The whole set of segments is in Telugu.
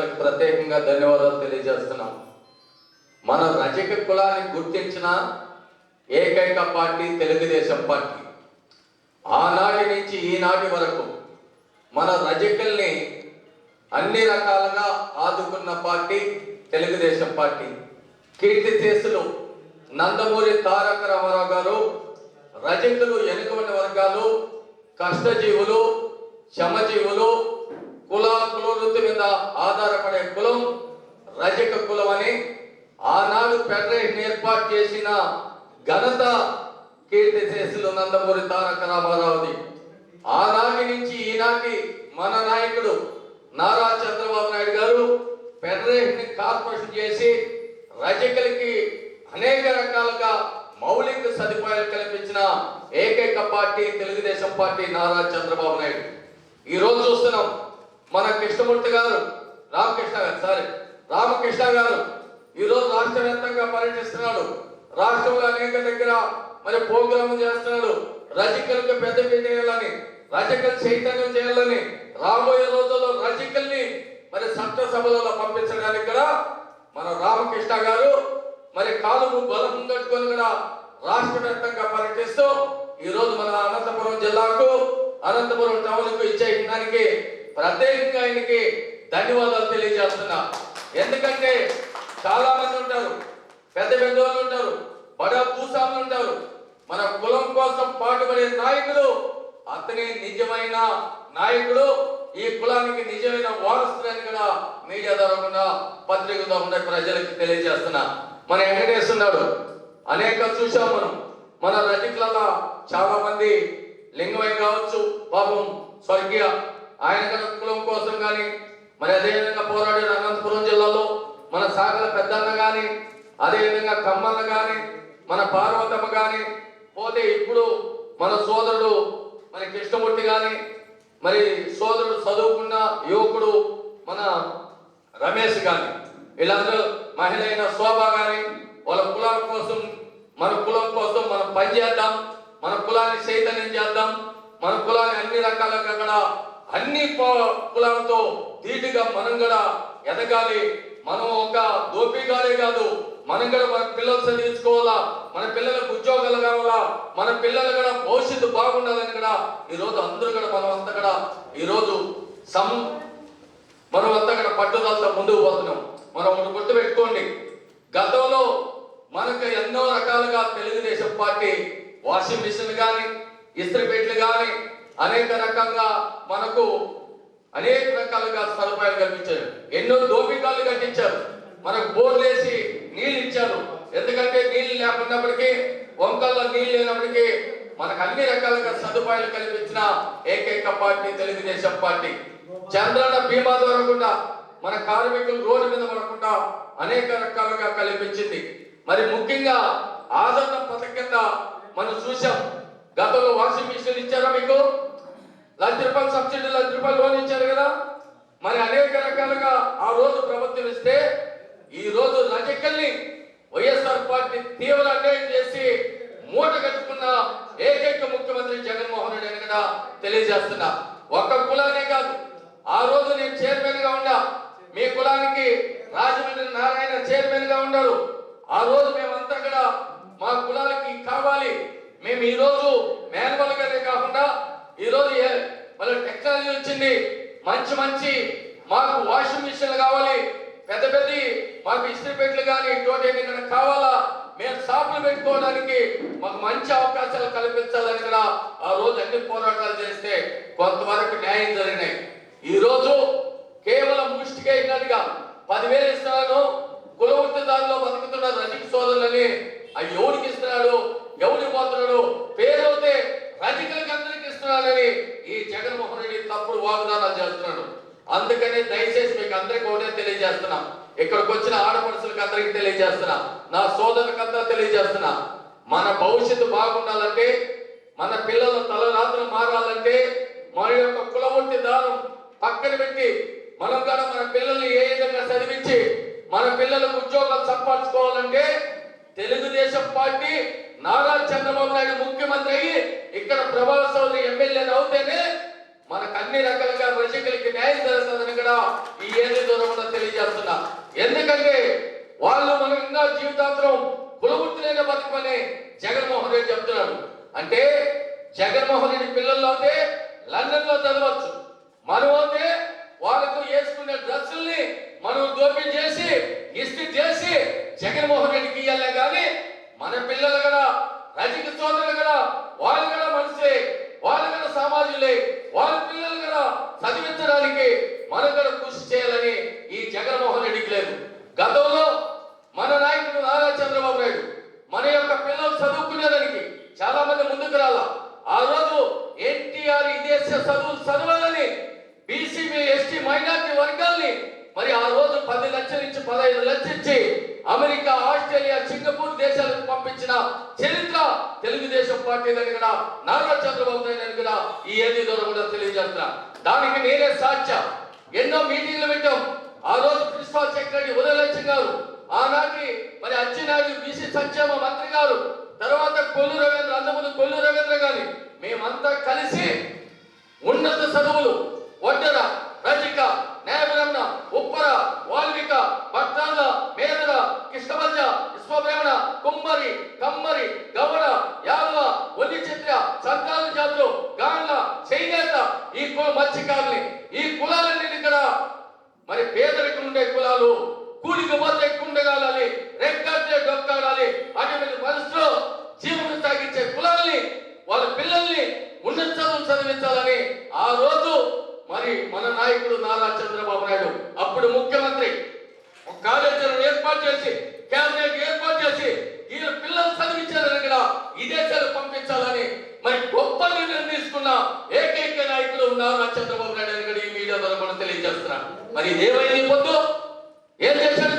ప్రజలకు ప్రత్యేకంగా ధన్యవాదాలు తెలియజేస్తున్నాం. మన రజక కులాన్ని గుర్తించిన ఏకైక పార్టీ తెలుగుదేశం పార్టీ. ఆనాటి నుంచి ఈనాటి వరకు మన రజకుల్ని అన్ని రకాలుగా ఆదుకున్న పార్టీ తెలుగుదేశం పార్టీ. కీర్తి చేసులు నందమూరి తారక రామారావు గారు రజకులు వెనుకబడిన వర్గాలు కష్టజీవులు శ్రమజీవులు కుల కులవృత్తి మీద ఆధారపడే కులం రజక కులం అని ఆనాడు ఫెడరేషన్ ఏర్పాటు చేసిన ఘనత కీర్తి చేసులు నందమూరి తారక రామారావుది. ఆనాటి నుంచి మన నాయకుడు నారా చంద్రబాబు నాయుడు గారు ఫెడరేషన్ కార్పొరేషన్ చేసి రజకులకి అనేక రకాలుగా మౌలిక సదుపాయాలు కల్పించిన ఏకైక పార్టీ తెలుగుదేశం పార్టీ నారా చంద్రబాబు నాయుడు ఈ రోజు చూస్తున్నాం మన కృష్ణమూర్తి గారు రామకృష్ణ గారు సారీ రామకృష్ణ ఈరోజు ఈ రోజు రాష్ట్ర వ్యాప్తంగా పర్యటిస్తున్నాడు. రాష్ట్రంలో అనేక దగ్గర మరి ప్రోగ్రాములు చేస్తున్నాడు. రజికల్కి పెద్ద చేయాలని రజకల్ చైతన్యం చేయాలని రాబోయే రోజుల్లో రజికల్ని మరి చట్టసభలలో పంపించడానికి కూడా మన రామకృష్ణ గారు మరి కాలుకు బలం కట్టుకొని కూడా రాష్ట్ర వ్యాప్తంగా పర్యటిస్తూ ఈ రోజు మన అనంతపురం జిల్లాకు అనంతపురం టౌన్కు ఇచ్చే దానికి ప్రత్యేకంగా ఆయనకి ధన్యవాదాలు తెలియజేస్తున్నా. ఎందుకంటే చాలా మంది ఉంటారు పెద్ద పెద్ద వాళ్ళు ఉంటారు బడా భూస్వాములు ఉంటారు. మన కులం కోసం పాటుపడే నాయకుడు అతనే నిజమైన నాయకుడు. ఈ కులానికి నిజమైన వారసుడని కూడా మీడియా ద్వారా పత్రికతో పత్రిక ద్వారా ప్రజలకు తెలియజేస్తున్నా. మన వెంకటేష్ ఉన్నాడు. అనేక చూసాం మనం. మన రజకులలో చాలా మంది లింగమై కావచ్చు పాపం స్వర్గీయ. ఆయన కనుక కులం కోసం కానీ మరి అదేవిధంగా పోరాడిన అనంతపురం జిల్లాలో మన సాగర పెద్దన్న కానీ అదేవిధంగా కమ్మన్న కానీ మన పార్వతమ్మ కానీ పోతే ఇప్పుడు మన సోదరుడు మరి కృష్ణమూర్తి కానీ మరి సోదరుడు చదువుకున్న యువకుడు మన రమేష్ కానీ వీళ్ళందరూ మహిళ అయిన శోభ కానీ వాళ్ళ కులాల కోసం మన కులం కోసం మనం పనిచేద్దాం మన కులాన్ని చైతన్యం చేద్దాం మన కులాన్ని అన్ని రకాలుగా కూడా అన్ని కులాలతో ధీటుగా మనం కూడా ఎదగాలి. మనం ఒక దోపిగానే కాదు. మనం కూడా మన పిల్లలు చదివించుకోవాలా మన పిల్లలకు ఉద్యోగాలు కావాలా మన పిల్లలు కూడా భవిష్యత్తు బాగుండాలని కూడా ఈ రోజు అందరూ కూడా మనం అంతా కూడా ఈరోజు సమ మనం అంతా కూడా పట్టుదలతో ముందుకు పోతున్నాం. మనం ఒకటి గుర్తుపెట్టుకోండి. గతంలో మనకు ఎన్నో రకాలుగా తెలుగుదేశం పార్టీ వాషింగ్ మిషన్ కానీ ఇస్త్రీపేట్లు కానీ అనేక రకంగా మనకు అనేక రకాలుగా సదుపాయాలు కల్పించారు. ఎన్నో దోపికాలు కట్టించారు. మనకు బోర్లేసి నీళ్ళు ఇచ్చారు. ఎందుకంటే నీళ్ళు లేకున్నప్పటికీ వంకల్లో నీళ్ళు లేనప్పటికీ మనకు అన్ని రకాలుగా సదుపాయాలు కల్పించిన ఏకైక పార్టీ తెలుగుదేశం పార్టీ. చంద్రన్న బీమా ద్వారా కూడా మన కార్మికులు రోడ్డు మీద పడకుండా అనేక రకాలుగా కల్పించింది. మరి ముఖ్యంగా ఆదరణ పథకం కింద మనం చూసాం గతంలో వాషింగ్ మిషన్ ఇచ్చారా మీకు? లక్ష రూపాయలు సబ్సిడీ లక్ష రూపాయలు లోన్ ఇచ్చారు కదా? మరి అనేక రకాలుగా ఆ రోజు ప్రభుత్వం ఇస్తే ఈ రోజు రజకల్ని వైఎస్ఆర్ పార్టీ తీవ్ర అన్యాయం చేసి మూట కట్టుకున్న ఏకైక ముఖ్యమంత్రి జగన్మోహన్ రెడ్డి అని కూడా తెలియజేస్తున్నా. ఒక్క కులానే కాదు. ఆ రోజు నేను చైర్మన్గా ఉన్నా. మీ కులానికి రాజమండ్రి నారాయణ చైర్మన్గా ఉన్నారు. ఆ రోజు మేమంతా కూడా మా కులాలకి కావాలి. మేము ఈ రోజు మాన్యువల్ కాకుండా ఈరోజు మళ్ళీ టెక్నాలజీ వచ్చింది. మంచి మంచి మాకు వాషింగ్ మిషన్లు కావాలి. పెద్ద పెద్ద మాకు ఇస్త్రీపేట్లు కానీ ఇటువంటి ఎన్ని కావాలా? మేము షాపులు పెట్టుకోవడానికి మాకు మంచి అవకాశాలు కల్పించాలని కూడా ఆ రోజు అన్ని పోరాటాలు చేస్తే కొంతవరకు న్యాయం జరిగినాయి. ఈ రోజు కేవలం ముష్టికి అయినట్టుగా పదివేలు ఇస్తున్నాను. కులవృత్తిదారులో బతుకుతున్న రజక సోదరులని ఆ ఎవరికి ఇస్తున్నాడు? ఎవరికి పోతున్నాడు పేరు అయితే అందరికి ఇస్తున్నాడని ఈ జగన్మోహన్ రెడ్డి తప్పుడు వాగ్దానాలు చేస్తున్నాడు. అందుకని దయచేసి మీకు అందరికి ఒకటే తెలియజేస్తున్నా. ఇక్కడికి వచ్చిన ఆడపడుచులకు అందరికి తెలియజేస్తున్నా. నా సోదరులకంతా తెలియజేస్తున్నా. మన భవిష్యత్తు బాగుండాలంటే మన పిల్లల తలరాత్రులు మారాలంటే మన యొక్క కులవృత్తి దానం పక్కన పెట్టి మనం కూడా మన పిల్లల్ని ఏ విధంగా చదివించి మన పిల్లలకు ఉద్యోగాలు సంపాదించుకోవాలంటే నారా చంద్రబాబు నాయుడు ముఖ్యమంత్రి అయ్యి ఇక్కడ ప్రభావ చౌదరి ఎమ్మెల్యేలు అవుతేనే మనకు అన్ని రకాలుగా రజకులకి న్యాయం జరుగుతుందని కూడా ఈ ఏది దూరం ఎందుకంటే వాళ్ళు మనం ఇంకా జీవితాంతరం కులవృత్తులైన బతుకమని జగన్మోహన్ రెడ్డి చెప్తున్నాడు. అంటే జగన్మోహన్ రెడ్డి పిల్లల్లో అయితే లండన్లో చదవచ్చు. మనం అయితే వాళ్ళకు వేసుకునే డ్రెస్సుల్ని మనం దోపిడీ చేసి ఇస్త్రీ చేసి జగన్మోహన్ రెడ్డికి ఇవ్వాలి కానీ మన పిల్లలు కూడా రజక సోదరులు కూడా వాళ్ళు కూడా మనిషే వాళ్ళు కూడా సామాజులే వాళ్ళ పిల్లలు కూడా చదివించడానికి మనం కూడా కృషి చేయాలని ఈ జగన్మోహన్ రెడ్డికి లేదు. గతంలో మన నాయకుడు నారా చంద్రబాబు నాయుడు మన యొక్క పిల్లలు చదువుకునేదానికి చాలా మంది ముందుకు రాలా ఆ రోజు ఎన్టీఆర్ విదేశ చదువులు చదవాలని బీసీబీ ఎస్టీ మైనార్టీ వర్గాల్ని మరి ఆ రోజు పది లక్షల నుంచి పదహైదు లక్షలు ఇచ్చి అమెరికా ఆస్ట్రేలియా సింగపూర్ దేశాలకు పంపించిన చరిత్ర తెలుగుదేశం పార్టీ దగ్గర నారా చంద్రబాబు నాయుడు కూడా ఈ ఏది ద్వారా కూడా తెలియజేస్తున్నా. దానికి నేనే సాక్ష్య. ఎన్నో మీటింగ్లు పెట్టాం. ఆ రోజు ప్రిన్సిపాల్ సెక్రటరీ ఉదయలక్ష్మి గారు ఆనాటి మరి అచ్చినాయుడు బీసీ సంక్షేమ మంత్రి గారు తర్వాత కొల్లు రవీంద్ర అందముందు కొల్లు రవీంద్ర గారి మేమంతా కలిసి ఉన్నత చదువులు డొక్కాడాలి అటువంటి పరిస్థితిలో జీవనం సాగించే కులాల్ని వాళ్ళ పిల్లల్ని ఉన్నత చదువులు చదివించాలని ఆ రోజు మరి మన నాయకుడు నారా చంద్రబాబు నాయుడు అప్పుడు ముఖ్యమంత్రి ఒక కాలేజీలను ఏర్పాటు చేసి క్యాబినెట్ ఏర్పాటు చేసి వీళ్ళ పిల్లలు చదివించాలని కూడా విదేశాలు పంపించాలని మరి గొప్ప నిర్ణయం తీసుకున్న ఏకైక నాయకుడు నారా చంద్రబాబు నాయుడు అని కూడా ఈ మీడియా ద్వారా మనం తెలియజేస్తున్నాం. మరి ఏమైంది పొద్దు? ఏం చేశారు?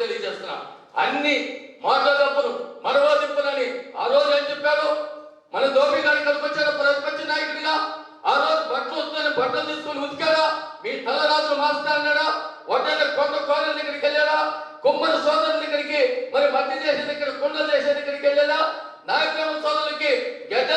తెలియజేస్తున్నా. అన్ని మాట్లాడప్పుడు మరో దిప్పులని ఆ రోజు ఏం చెప్పాడు మన దోపి గారి ఇక్కడికి వచ్చాడు ప్రతిపక్ష నాయకుడిగా. ఆ రోజు బట్టలు వస్తున్నాయి బట్టలు తీసుకొని ఉతికాడా? మీ తలరాజు మాస్టర్ అన్నాడా? వడ్డన కొండ కోరల దగ్గరికి వెళ్ళాడా? కుమ్మరి సోదరుల దగ్గరికి మరి మధ్య చేసే దగ్గర కొండలు చేసే దగ్గరికి వెళ్ళాడా? నాయకుల సోదరులకి గడ్డ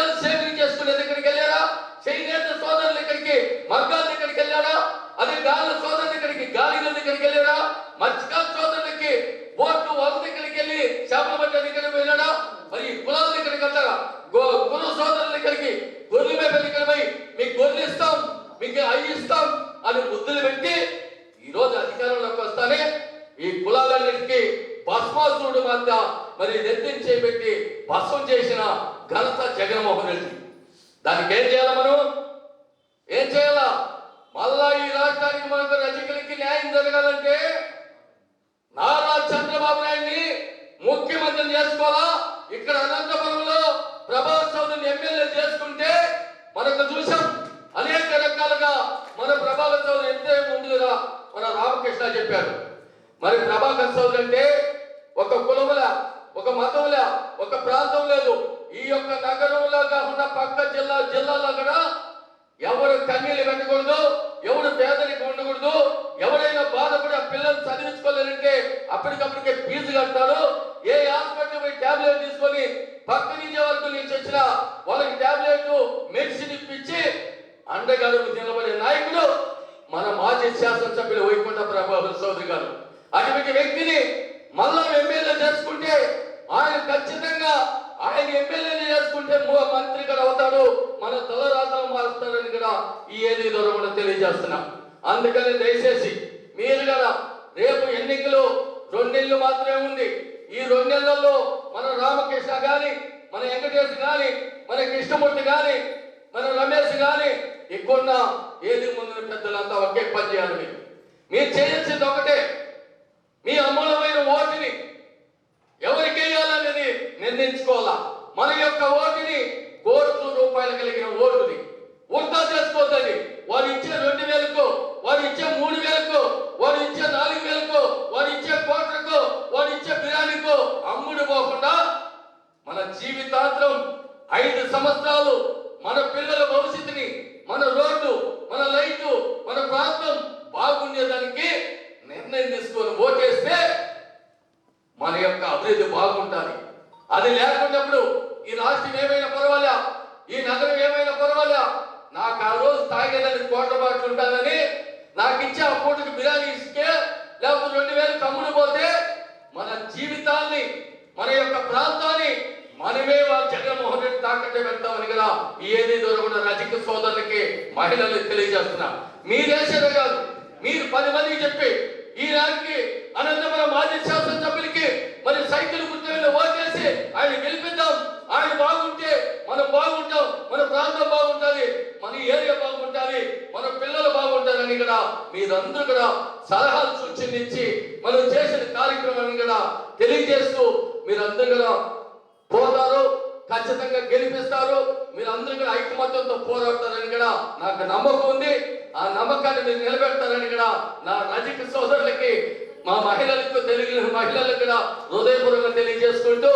ముద్దులు ఈ రోజు అధికారంలోకి వస్తానే ఈ కులాలన్నిటికీ భస్మాసురుడు మధ్య మరి నెత్తిని చేపెట్టి భస్మం చేసిన ఘనత జగన్మోహన్ రెడ్డి. దానికి ఏం చేయాలి మనం? ఏం చేయాలా? మళ్ళా ఈ రాష్ట్రానికి మనకు రజకులకి న్యాయం జరగాలంటే నారా చంద్రబాబు నాయుడిని ముఖ్యమంత్రిని చేసుకోవాలా? ఇక్కడ అనంతపురంలో ప్రభాస్ చౌదరిని ఎమ్మెల్యే చేసుకుంటే మనకు చూసాం అనేక రకాలుగా మన ప్రభాకర్ చౌదరి ఎంత ముందుగా మన రామకృష్ణ చెప్పారు. మరి ప్రభాకర్ చౌదరి అంటే ఒక కులముల ఒక మతముల ఒక ప్రాంతం లేదు. ఈ యొక్క నగరంలో కాకుండా పక్క జిల్లా జిల్లాలో కూడా ఎవరు కన్నీళ్ళు పెట్టకూడదు ఎవరు పేదరికం ఉండకూడదు ఎవరైనా బాధపడి ఆ పిల్లలు చదివించుకోలేరంటే అప్పటికప్పటికే ఫీజు కడతారు. ఏ హాస్పిటల్ పోయి టాబ్లెట్ తీసుకొని పక్క నియోజకవర్గం నుంచి వచ్చిన వాళ్ళకి టాబ్లెట్ మెడిసిన్ ఇప్పించి అండగడుగు నిలబడే నాయకుడు మన మాజీ శాసనసభ్యులు సోదరి గారు. అటువంటి వ్యక్తిని మళ్ళా ఎమ్మెల్యే చేసుకుంటే ఆయన ఖచ్చితంగా ఆయన ఎమ్మెల్యేని చేసుకుంటే మంత్రి కూడా అవుతాడు మన తలరాతలు మారుస్తారని కూడా ఈ ఏది ద్వారా కూడా తెలియజేస్తున్నాం. అందుకని దయచేసి మీరు కదా రేపు ఎన్నికలు రెండేళ్ళు మాత్రమే ఉంది. ఈ రెండేళ్ళలో మన రామకృష్ణ గాని మన వెంకటేష్ గాని మన కృష్ణమూర్తి గాని మన రమేష్ గాని ఇక్కడున్న ఏది ముందు పెద్దలంతా ఒకే పని చేయాలి మీరు చేయాల్సింది ఒకటే. మీ అమూలమైన ఓటుని ఎవరికి వేయాలనేది నిర్ణయించుకోవాలా? మన యొక్క ఓటుని కోట్ల రూపాయలు కలిగిన ఓటుని వృధా చేసుకోవద్దని వారు ఇచ్చిన రెండు వేలకు వారు ఇచ్చే మూడు వేలకు వారు ఇచ్చే నాలుగు వేలకు వారు ఇచ్చే కోట్లకు వారు ఇచ్చే బిర్యానీకు అమ్ముడు పోకుండా మన జీవితాంతం ఐదు సంవత్సరాలు మన పిల్లల భవిష్యత్తుని మన రోడ్డు మన లైటు మన ప్రాంతం బాగుండేదానికి నిర్ణయం తీసుకొని ఓటేస్తే మన మన యొక్క అభివృద్ధి బాగుంటుంది అది లేకున్నప్పుడు ఈ రాష్ట్రం ఏమైనా పర్వాలా? ఈ నగరం ఏమైనా పర్వాలా? నాకు ఆ రోజు తాగేదానికి కోట్ల బాట్లు ఉంటుందని నాకు ఇచ్చే ఆ పూటకి బిర్యానీ ఇస్తే లేకపోతే రెండు వేలు తమ్ముడు పోతే మన జీవితాల్ని మన యొక్క ప్రాంతాన్ని మనమే వాళ్ళ జగన్మోహన్ రెడ్డి తాకట్టు పెడతామని కదా ఏది దొరకకుండా రజక సోదరులకి మహిళలు తెలియజేస్తున్నా. మీరేసేదే కాదు మీరు పది మందికి చెప్పి ఈ నాటికి అనంతపురం మాజీ శాసనసభ్యులకి మరి సైకిల్ గుర్తు ఓటేసి ఆయన గెలిపిద్దాం. ఆయన బాగుంటే మనం బాగుంటాం మన ప్రాంతం బాగుంటుంది మన ఏరియా బాగుంటుంది మన పిల్లలు బాగుంటారని కూడా మీరందరూ కూడా సలహాలు సూచనలు ఇచ్చి మనం చేసిన కార్యక్రమాన్ని కూడా తెలియజేస్తూ మీరందరూ కూడా పోతారు ఖచ్చితంగా గెలిపిస్తారు మీరు అందరూ కూడా ఐకమత్యంతో పోరాడతారని కూడా నాకు నమ్మకం ఉంది. ఆ నమ్మకాన్ని మీరు నిలబెడతారని కూడా నా రజక సోదరులకి మా మహిళలకు తెలుగు మహిళలకు కూడా హృదయపూర్వకంగా తెలియజేసుకుంటూ